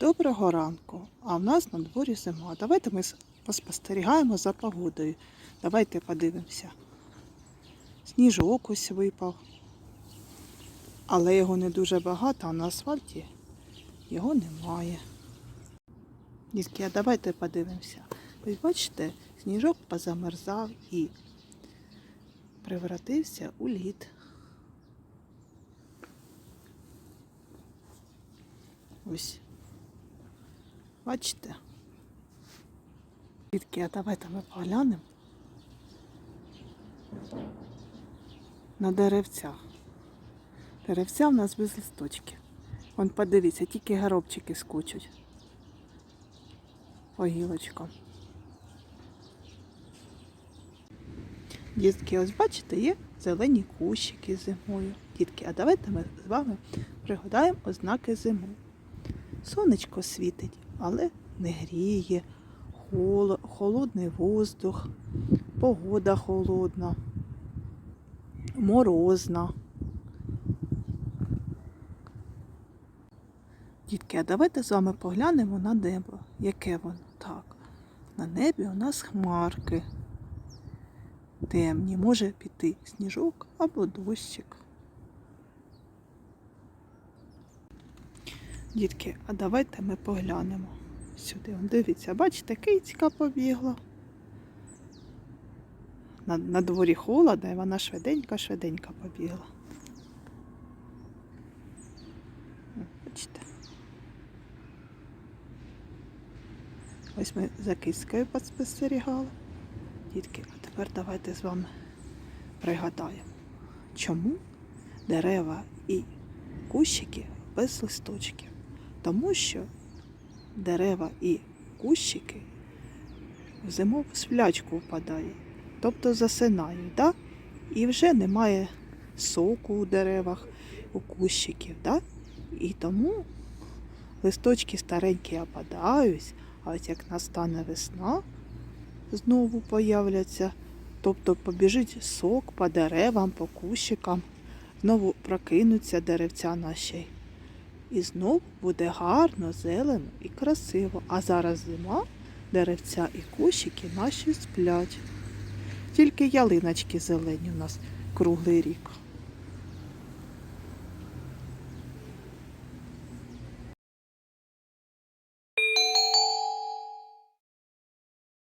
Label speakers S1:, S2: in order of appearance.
S1: доброго ранку. А в нас на дворі зима. Давайте ми поспостерігаємо за погодою. Давайте подивимося. Сніжок ось випав. Але його не дуже багато, а на асфальті його немає. Дітки, а давайте подивимося. Ви бачите, сніжок позамерзав і превратився у лід. Ось. Бачите? Дітки, а давайте ми поглянемо на деревцях. Деревця в нас без листочків. Вон подивіться, тільки горобчики скочуть по гілочкам. Дітки, ось бачите, є зелені кущики зимою. Дітки, а давайте ми з вами пригадаємо ознаки зими. Сонечко світить, але не гріє, холо- холодний воздух, погода холодна, морозна. Дітки, а давайте з вами поглянемо на небо. Яке воно? Так. На небі у нас хмарки. Темні, може піти сніжок або дощик. Дітки, а давайте ми поглянемо сюди. Дивіться, бачите, кицька побігла. На, на дворі холодно, і вона швиденько-швиденько побігла. Бачите. Ось ми за кицькою поспостерігали. Дітки, а тепер давайте з вами пригадаємо, чому дерева і кущики без листочків. Тому що дерева і кущики в зимову сплячку впадають, тобто засинають, да? і вже немає соку у деревах, у кущиків. Да? І тому листочки старенькі опадають, а ось як настане весна, знову появляться, тобто побіжить сок по деревам, по кущикам, знову прокинуться деревця наші. І знов буде гарно, зелено і красиво. А зараз зима, деревця і кущики наші сплять. Тільки ялиночки зелені у нас круглий рік.